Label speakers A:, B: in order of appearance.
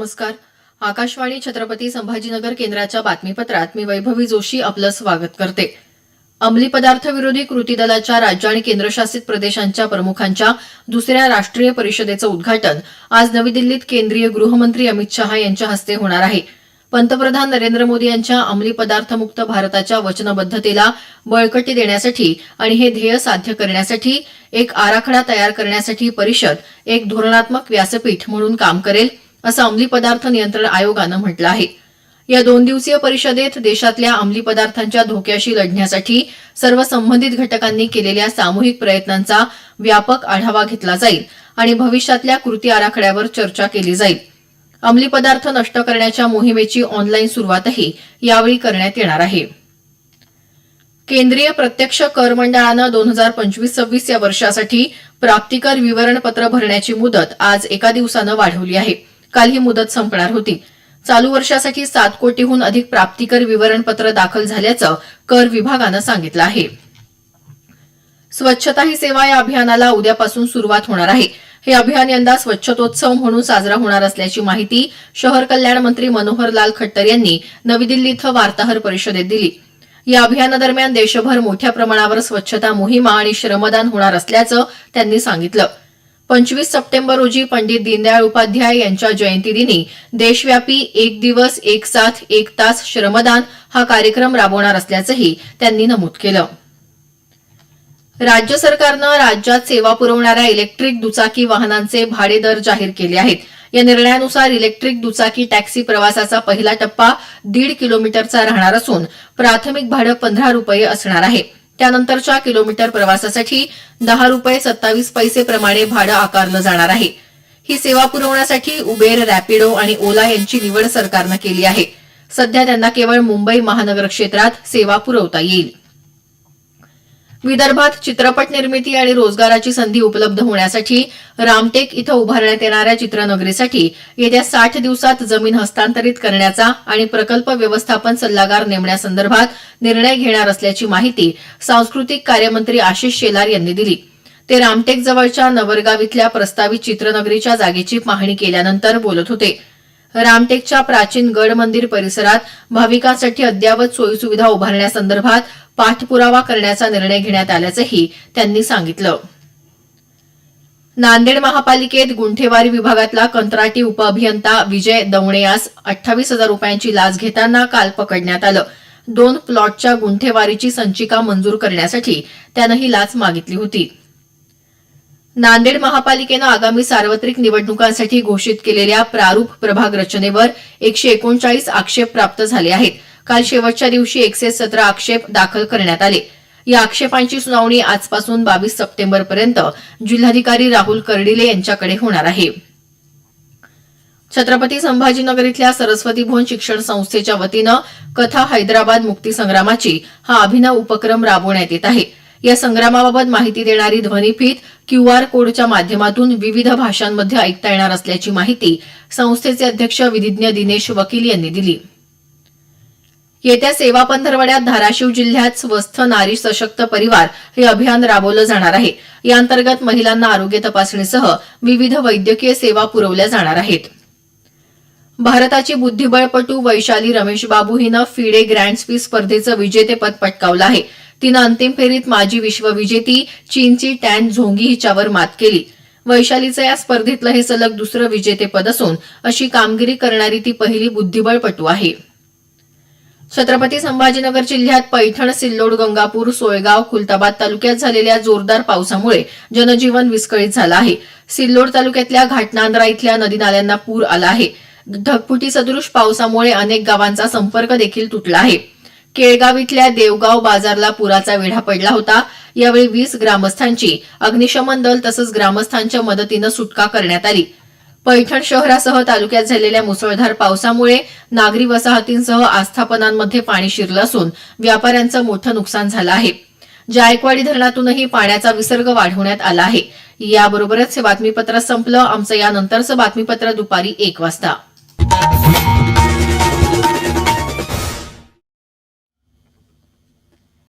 A: नमस्कार. आकाशवाणी छत्रपती संभाजीनगर केंद्राच्या बातमीपत्रात मी वैभवी जोशी आपलं स्वागत करते. अंमली पदार्थ विरोधी कृती दलाच्या राज्य आणि केंद्रशासित प्रदेशांच्या प्रमुखांच्या दुसऱ्या राष्ट्रीय परिषदेचं उद्घाटन आज नवी दिल्लीत केंद्रीय गृहमंत्री अमित शहा यांच्या हस्ते होणार आहे. पंतप्रधान नरेंद्र मोदी यांच्या अंमली पदार्थमुक्त भारताच्या वचनबद्धतेला बळकटी देण्यासाठी आणि हे ध्येय साध्य करण्यासाठी एक आराखडा तयार करण्यासाठी परिषद एक धोरणात्मक व्यासपीठ म्हणून काम करेल. असं अंमली पदार्थ नियंत्रण आयोगानं म्हटलं आहे. या दोन दिवसीय परिषदेत देशातल्या अंमली पदार्थांच्या धोक्याशी लढण्यासाठी सर्व संबंधित घटकांनी केलेल्या सामूहिक प्रयत्नांचा व्यापक आढावा घेतला जाईल आणि भविष्यातल्या कृती आराखड्यावर चर्चा केली जाईल. अंमली पदार्थ नष्ट करण्याच्या मोहिमेची ऑनलाईन सुरुवातही यावेळी करण्यात येणार आहे. केंद्रीय प्रत्यक्ष कर मंडळानं दोन हजार पंचवीस सव्वीस या वर्षासाठी प्राप्तिकर विवरणपत्र भरण्याची मुदत आज एका दिवसानं वाढवली आहे. काल ही मुदत संपणार होती. चालू वर्षासाठी सात कोटीहून अधिक प्राप्तिकर विवरणपत्र दाखल झाल्याचं कर विभागानं सांगितलं आहे. स्वच्छता ही सेवा या अभियानाला उद्यापासून सुरुवात होणार आहे. हे अभियान यंदा स्वच्छतोत्सव म्हणून साजरा होणार असल्याची माहिती शहर कल्याण मंत्री मनोहर लाल खट्टर यांनी नवी दिल्ली इथं वार्ताहर परिषदेत दिली. या अभियानादरम्यान देशभर मोठ्या प्रमाणावर स्वच्छता मोहिमा आणि श्रमदान होणार असल्याचं त्यांनी सांगितलं. पंचवीस सप्टेंबर रोजी पंडित दीनदयाळ उपाध्याय यांच्या जयंतीदिनी देशव्यापी एक दिवस एक साथ एक तास श्रमदान हा कार्यक्रम राबवणार असल्याचंही त्यांनी नमूद केलं. राज्य सरकारनं राज्यात सेवा पुरवणाऱ्या इलेक्ट्रिक दुचाकी वाहनांचे भाडे दर जाहीर केले आहेत. या निर्णयानुसार इलेक्ट्रिक दुचाकी टॅक्सी प्रवासाचा पहिला टप्पा दीड किलोमीटरचा राहणार असून प्राथमिक भाडं पंधरा रुपये असणार आहे. त्यानंतरच्या किलोमीटर प्रवासासाठी दहा रुपये सत्तावीस पैसे प्रमाणे भाडं आकारलं जाणार आहे. ही सेवा पुरवण्यासाठी उबेर रॅपिडो आणि ओला यांची निवड सरकारनं केली आहे. सध्या त्यांना केवळ मुंबई महानगर क्षेत्रात सेवा पुरवता येईल. विदर्भात चित्रपट निर्मिती आणि रोजगाराची संधी उपलब्ध होण्यासाठी रामटेक इथं उभारण्यात येणाऱ्या चित्रनगरीसाठी येत्या साठ दिवसात जमीन हस्तांतरित करण्याचा आणि प्रकल्प व्यवस्थापन सल्लागार नेमण्यासंदर्भात निर्णय घेणार असल्याची माहिती सांस्कृतिक कार्यमंत्री आशिष शेलार यांनी दिली. ते रामटेक जवळच्या नवरगाव इथल्या प्रस्तावित चित्रनगरीच्या जागेची पाहणी केल्यानंतर बोलत होते. रामटेकच्या प्राचीन गड मंदिर परिसरात भाविकांसाठी अद्ययावत सोयीसुविधा उभारण्यासंदर्भात पाठपुरावा करण्याचा निर्णय घेण्यात आल्याचंही त्यांनी सांगितलं. नांदेड महापालिकेत गुंठेवारी विभागातला कंत्राटी उपअभियंता विजय दवणे यास अठ्ठावीस हजार रुपयांची लाच घेताना काल पकडण्यात आलं. दोन प्लॉटच्या गुंठेवारीची संचिका मंजूर करण्यासाठी त्यानं ही लाच मागितली होती. नांदेड महापालिकेनं आगामी सार्वत्रिक निवडणुकांसाठी घोषित केलेल्या प्रारूप प्रभाग रचनेवर एकशे एकोणचाळीस आक्षेप प्राप्त झाले आहेत. काल शेवटच्या दिवशी एकशे सतरा आक्षेप दाखल करण्यात आले. या आक्षेपांची सुनावणी आजपासून बावीस सप्टेंबरपर्यंत जिल्हाधिकारी राहुल कर्डिले यांच्याकडे होणार आहे. छत्रपती संभाजीनगर इथल्या सरस्वती भुवन शिक्षण संस्थेच्या वतीनं कथा हैदराबाद मुक्ती संग्रामाची हा अभिनव उपक्रम राबवण्यात येत आहे. या संग्रामाबाबत माहिती देणारी ध्वनिफीत क्यूआर कोडच्या माध्यमातून विविध भाषांमध्ये ऐकता येणार असल्याची माहिती संस्थेचे अध्यक्ष विधिज्ञ दिनेश वकील यांनी दिली. येत्या सेवा पंधरवड्यात धाराशिव जिल्ह्यात स्वस्थ नारी सशक्त परिवार हे अभियान राबवलं जाणार आहे. या अंतर्गत महिलांना आरोग्य तपासणीसह विविध वैद्यकीय सेवा पुरवल्या जाणार आहेत. भारताची बुद्धिबळपटू वैशाली रमेश बाबू हिनं फिडे ग्रँड स्पी स्पर्धेचं विजेतेपद पटकावलं आहे. तिनं अंतिम फेरीत माजी विश्वविजेती चीनची टॅन झोंगी हिच्यावर मात केली. वैशालीचं या स्पर्धेतलं हे सलग दुसरं विजेतेपद असून अशी कामगिरी करणारी ती पहिली बुद्धिबळपटू आहे. छत्रपती संभाजीनगर जिल्ह्यात पैठण सिल्लोड गंगापूर सोयगाव खुलताबाद तालुक्यात झालेल्या जोरदार पावसामुळे जनजीवन विस्कळीत झालं आहे. सिल्लोड तालुक्यातल्या घाटनांद्रा इथल्या नदी नाल्यांना पूर आला आहे. ढगफुटी सदृश पावसामुळे अनेक गावांचा संपर्क देखील तुटला आहे. केळगाव इथल्या देवगाव बाजारला पुराचा वेढा पडला होता. यावेळी वीस ग्रामस्थांची अग्निशमन दल तसंच ग्रामस्थांच्या मदतीनं सुटका करण्यात आली. पैठण शहरासह तालुक्यात झालेल्या मुसळधार पावसामुळे नागरी वसाहतींसह आस्थापनांमध्ये पाणी शिरलं असून व्यापाऱ्यांचं मोठं नुकसान झालं आहे. जायकवाडी धरणातूनही पाण्याचा विसर्ग वाढवण्यात आला आहे. याबरोबरच हे बातमीपत्र संपलं. आमचं यानंतरचं बातमीपत्र दुपारी एक वाजता.